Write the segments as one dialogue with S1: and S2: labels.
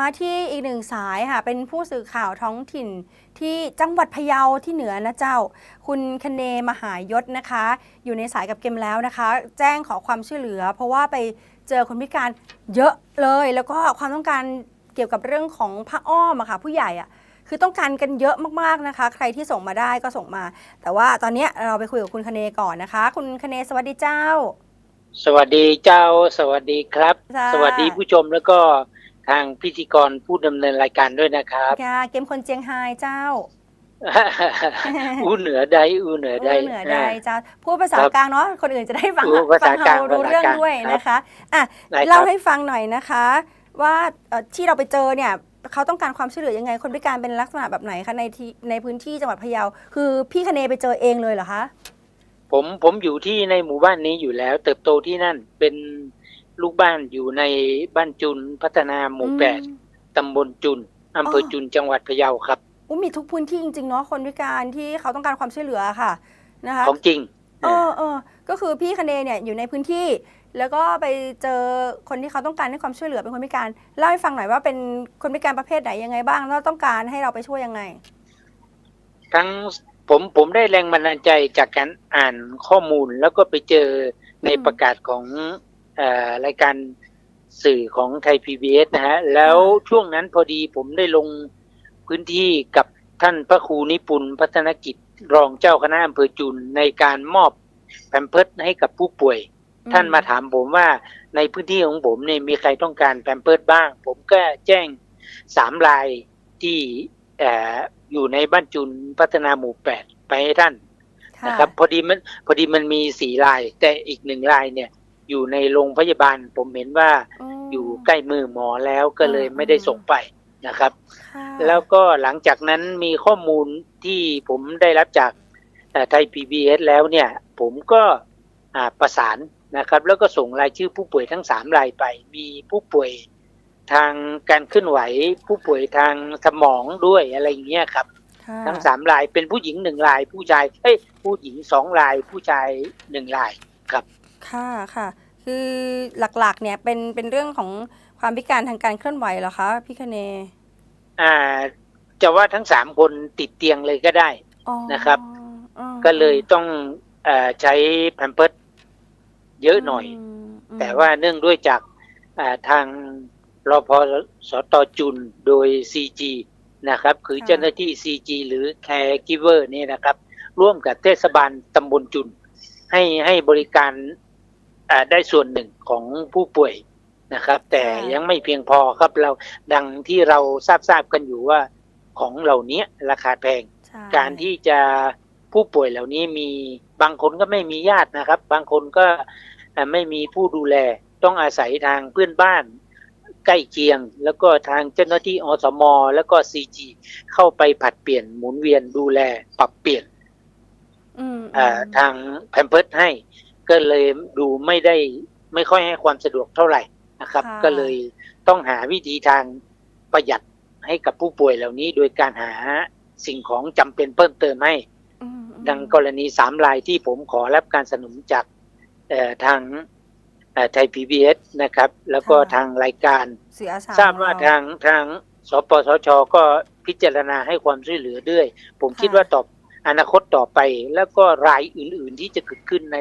S1: มาที่อีกหนึ่งสายค่ะ เป็นผู้สื่อข่าวท้องถิ่นที่จังหวัดพะเยาที่เหนือนะเจ้า คุณคเนมหายศนะคะ อยู่ในสายกับเกมแล้วนะคะ แจ้งขอความช่วยเหลือ เพราะว่าไปเจอคนพิการเยอะเลย แล้วก็ความต้องการเกี่ยวกับเรื่องของผ้าอ้อมอะค่ะผู้ใหญ่อะคือต้องการกันเยอะมากๆนะคะ ใครที่ส่งมาได้ก็ส่งมา แต่ว่าตอนเนี้ยเราไปคุยกับคุณคเนก่อนนะคะ คุณคเนสวัสดีเจ้า
S2: สวัสดีเจ้า สวัสดีครับ
S1: จ้า
S2: สวัสดีผู้ชมแล้วก็ ทางพิธีกรผู้ดำเนินรายการด้วยนะครับ
S1: ค่ะเกมคนเจียงไฮ้เจ้า
S2: อู้เหนือใดอู้เหนือใด
S1: เออเหนือใดเจ้าพูดภาษากลางเนาะคนอื่นจะได้ฟัง
S2: พูดภา
S1: ฟั
S2: ษากลาง
S1: เรารู้เรื่อง
S2: ภาษากลาง
S1: ด้วยนะคะอะ
S2: ได้ครับ
S1: เล่าให้ฟังหน่อยนะคะ ว่าเอ่อที่เราไปเจอเนี่ยเขาต้องการความช่วยเหลือยังไง คนพิการเป็นลักษณะแบบไหนคะในที่ในพื้นที่จังหวัดพะเยา คือพี่คเนไปเจอเองเลยเหรอคะ
S2: ผมผมอยู่ที่ในหมู่บ้านนี้อยู่แล้ว เติบโตที่นั่นเป็น ลูกบ้านอยู่ในบ้านจุนพัฒนาหมู่แปด
S1: อืม
S2: ตำบลจุนอำเภออ
S1: อ
S2: จุนจังหวัดพะเยาครับ
S1: อุ้ยมีทุกพื้นที่จริงๆเนาะคนพิการที่เขาต้องการความช่วยเหลือค่ะนะคะ
S2: ของจริง
S1: เออเออก็คือพี่คเนเนี่ยอยู่ในพื้นที่ แล้วก็ไปเจอคนที่เขาต้องการให้ความช่วยเหลือเป็นคนพิการเล่าให้ฟังหน่อยว่าเป็นคนพิการประเภทไหนยังไงบ้างแล้วต้องการให้เราไปช่วยยังไง
S2: ทั้งผมผมได้แรงบันดาลใจจากการอ่านข้อมูลแล้วก็ไปเจอใน
S1: อืม
S2: ประกาศของเออ รายการสื่อของไทย PBS นะฮะ แล้วช่วงนั้นพอดีผมได้ลงพื้นที่กับท่านพระครูนิปุนพัฒนกิจรองเจ้าคณะอำเภอจุนในการมอบแผ่นเพิร์ดให้กับผู้ป่วย
S1: อื
S2: ท่านมาถามผมว่าในพื้นที่ของผมเนี่ยมีใครต้องการแพมเพิร์ดบ้าง ผมก็แจ้งสามรายที่เอ่ออยู่ในบ้านจุนพัฒนาหมู่แปดไปให้ท่าน
S1: ค่ะ
S2: นะครับ พอดีมันพอดีมันมีสี่ราย แต่อีกหนึ่งรายเนี่ย อยู่ในโรงพยาบาล ผมเห็นว่า
S1: ม
S2: อยู่ใกล้มือหมอแล้วก็เลย
S1: อืม
S2: ไม่ได้ส่งไปนะครับ
S1: ค่ะ
S2: แล้วก็หลังจากนั้นมีข้อมูลที่ผมได้รับจากเอ่อไทย PBS แล้วเนี่ย ผมก็อ่าประสานนะครับ แล้วก็ส่งรายชื่อผู้ป่วยทั้งสามรายไป มีผู้ป่วยทางการเคลื่อนไหว ผู้ป่วยทางสมองด้วยอะไรอย่างเงี้ยครับ
S1: ค่ะ
S2: ทั้งสามรายเป็นผู้หญิงหนึ่งราย ผู้ชายเอ้ยผู้หญิงสองราย ผู้ชายหนึ่งรายครับ
S1: ค่ะค่ะ คือหลักๆ เนี่ยเป็นเป็นเรื่องของความพิการทางการเคลื่อนไหวเหรอคะพี่คเน
S2: อ่า จะว่าทั้งสามคนติดเตียงเลยก็ได้
S1: อ๋อ
S2: นะครับ
S1: อ๋อ
S2: ก็เลยต้องเออใช้แพมเพิร์ดเยอะหน่อย
S1: มอืม
S2: แต่ว่าเนื่องด้วยจากอ่าทางรพสตจุนโดย CG นะครับ คือเจ้าหน้าที่ CG หรือ Caregiver เนี่ยนะครับ ร่วมกับเทศบาลตำบลจุนให้ให้บริการอ่า ได้ส่วนหนึ่งของผู้ป่วยนะครับ แต่ยังไม่เพียงพอครับเราดังที่เราทราบทราบกันอยู่ว่าของเหล่านี้ราคาแพง
S1: ใช่
S2: การที่จะผู้ป่วยเหล่านี้มีบางคนก็ไม่มีญาตินะครับ บางคนก็เอ่อไม่มีผู้ดูแลต้องอาศัยทางเพื่อนบ้านใกล้เคียง แล้วก็ทางเจ้าหน้าที่อสมแล้วก็ซีจีเข้าไปผลัดเปลี่ยนหมุนเวียนดูแลปรับเปลี่ยน
S1: อืม
S2: เอ่อทางแพมเพิร์ดให้ ก็เลยดูไม่ได้ไม่ค่อยให้ความสะดวกเท่าไหร่นะครับะก็เลยต้องหาวิธีทางประหยัดให้กับผู้ป่วยเหล่านี้ โดยการหาสิ่งของจำเป็นเพิ่มเติมให้
S1: อืมอืม
S2: ดังกรณีสามรายที่ผมขอรับการสนับสนุนจากเอ่อทางไทยพีบีเอสนะครับ แล้วก็ทางรายการ
S1: เสียสา
S2: ทราบว่า
S1: ของเทา
S2: งทางสปสช ก็พิจารณาให้ความช่วยเหลือด้วย ผมคิด
S1: ค่ะ
S2: ว่าต่ออนาคตต่อไปแล้วก็รายอื่น ๆ ที่จะเกิดขึ้นใน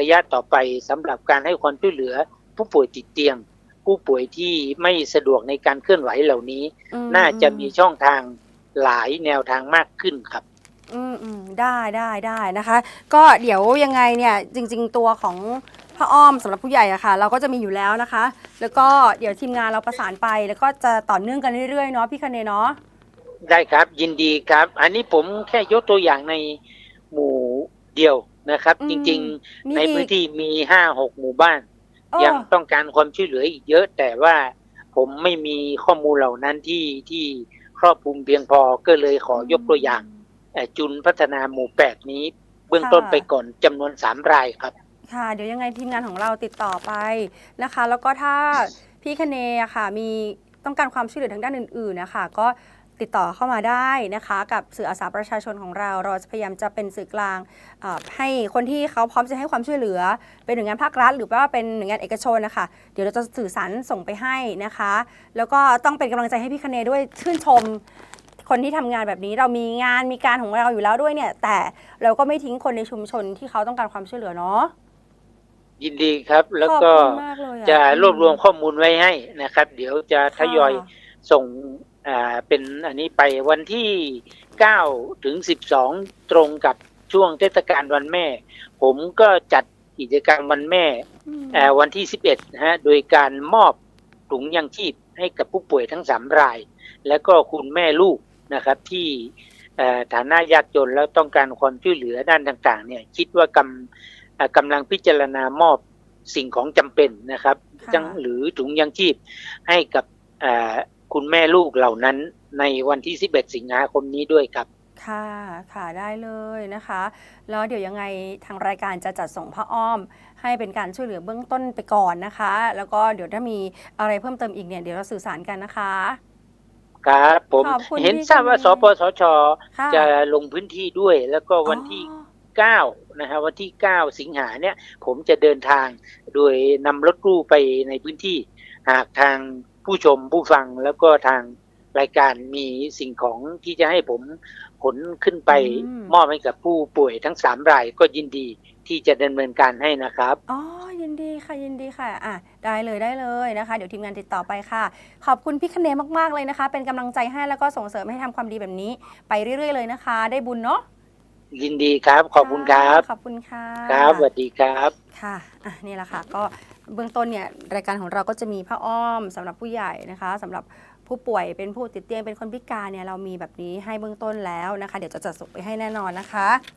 S2: ระยะต่อไปสำหรับการให้ความช่วยเหลือ ผู้ป่วยติดเตียง ผู้ป่วยที่ไม่สะดวกในการเคลื่อนไหวเหล่านี้
S1: อืม
S2: น่าจะ
S1: อื
S2: มีช่องทางหลายแนวทางมากขึ้นครับ
S1: อืมอืมได้ได้ได้นะคะ ก็เดี๋ยวยังไงเนี่ยจริง ๆ ตัวของพระอ้อมสำหรับผู้ใหญ่อะค่ะ เราก็จะมีอยู่แล้วนะคะ แล้วก็เดี๋ยวทีมงานเราประสานไป แล้วก็จะต่อเนื่องกันเรื่อยๆเนาะพี่คเนเนาะ
S2: ได้ครับยินดีครับ อันนี้ผมแค่ยกตัวอย่างในหมู่เดียว นะครับ
S1: อืม
S2: จริง
S1: มี
S2: ๆ ใน
S1: อีก
S2: พื้นที่มีห้าหกหมู่บ้าน
S1: เออ
S2: ยังต้องการความช่วยเหลืออีกเยอะ แต่ว่าผมไม่มีข้อมูลเหล่านั้นที่ที่ครอบคลุมเพียงพอก็เลยขอยกตัวอย่างเอ่อจุนพัฒนาหมู่แปดนี้ เบื้องต้นไปก่อนจำนวนสามรายครับ
S1: ค่ะ เดี๋ยวยังไงทีมงานของเราติดต่อไปนะคะ แล้วก็ถ้าพี่คเนอะค่ะ มีต้องการความช่วยเหลือทางด้านอื่นๆนะคะก็ ติดต่อเข้ามาได้นะคะ กับสื่ออาสาประชาชนของเรา เราจะพยายามจะเป็นสื่อกลางเอ่อให้คนที่เขาพร้อมจะให้ความช่วยเหลือ เป็นหน่วยงานภาครัฐ หรือว่าเป็นหน่วยงานเอกชนนะคะเดี๋ยวเราจะสื่อสารส่งไปให้นะคะ แล้วก็ต้องเป็นกำลังใจให้พี่คเนด้วยชื่นชมคนที่ทำงานแบบนี้เรามีงานมีการของเราอยู่แล้วด้วยเนี่ย แต่เราก็ไม่ทิ้งคนในชุมชนที่เขาต้องการความช่วยเหลือเนาะ
S2: ยินดีครับ แล้ว
S1: ขอบ
S2: ก็
S1: คุณมากเลยอ
S2: จะรวบรวมข้อมูลไว้ให้นะครับ เดี๋ยวจะทยอย
S1: ค่ะ
S2: ส่ง อ่าเป็นอันนี้ไปวันที่9ถึง12ตรงกับช่วงเทศกาลวันแม่ ผมก็จัดกิจกรรมวันแม่
S1: อืม
S2: เอ่อวันที่11นะฮะโดยการมอบถุงยังชีพให้กับผู้ป่วยทั้ง3ราย แล้วก็คุณแม่ลูกนะครับที่เอ่อฐานะยากจนแล้วต้องการความช่วยเหลือด้านต่าง ๆ เนี่ย คิดว่ากำเอ่อกำลังพิจารณามอบสิ่งของจำเป็นนะครับ
S1: ค่ะ
S2: จังหรือถุงยังชีพให้กับเอ่อ คุณแม่ลูกเหล่านั้นในวันที่ 11 สิงหาคมนี้ด้วยครับ
S1: ค่ะค่ะได้เลยนะคะ แล้วเดี๋ยวยังไงทางรายการจะจัดส่งผ้าอ้อม ให้เป็นการช่วยเหลือเบื้องต้นไปก่อนนะคะ แล้วก็เดี๋ยวถ้ามีอะไรเพิ่มเติมอีกเนี่ยเดี๋ยวเราสื่อสารกันนะคะ
S2: ครับผม
S1: ขอบคุณ
S2: เห็น
S1: พี่
S2: ทราบว่า
S1: ค
S2: ส
S1: เน
S2: ปสช
S1: ค่ะ
S2: จะลงพื้นที่ด้วย แล้วก็วันที่
S1: อ๋อ
S2: 9 นะฮะวันที่ 9 สิงหาเนี่ย ผมจะเดินทางโดยนำรถตู้ไปในพื้นที่ หากทาง ผู้ชมผู้ฟังแล้วก็ทางรายการมีสิ่งของที่จะให้ผมขนขึ้นไป
S1: อืม
S2: มอบให้กับผู้ป่วยทั้ง3รายก็ยินดีที่จะดำเนินการให้นะครับ
S1: อ๋อ ยินดีค่ะยินดีค่ะ อะ ได้เลยได้เลยนะคะ เดี๋ยวทีมงานติดต่อไปค่ะ ขอบคุณพี่คเนมากๆเลยนะคะ เป็นกำลังใจให้แล้วก็ส่งเสริมให้ทำความดีแบบนี้ ไปเรื่อยๆเลยนะคะ ได้บุญเนาะ
S2: ยินดีครับ ขอบคุณครับ
S1: ขอบคุณค่ะ
S2: ครับสวัสดีครับ
S1: ค่ะ อะ นี่แหละค่ะ ก็ เบื้องต้นเนี่ยรายการของเราก็จะมีผ้าอ้อมสำหรับผู้ใหญ่นะคะสำหรับผู้ป่วยเป็นผู้ติดเตียงเป็นคนพิการเนี่ยเรามีแบบนี้ให้เบื้องต้นแล้วนะคะ เดี๋ยวจะจัดส่งไปให้แน่นอนนะคะ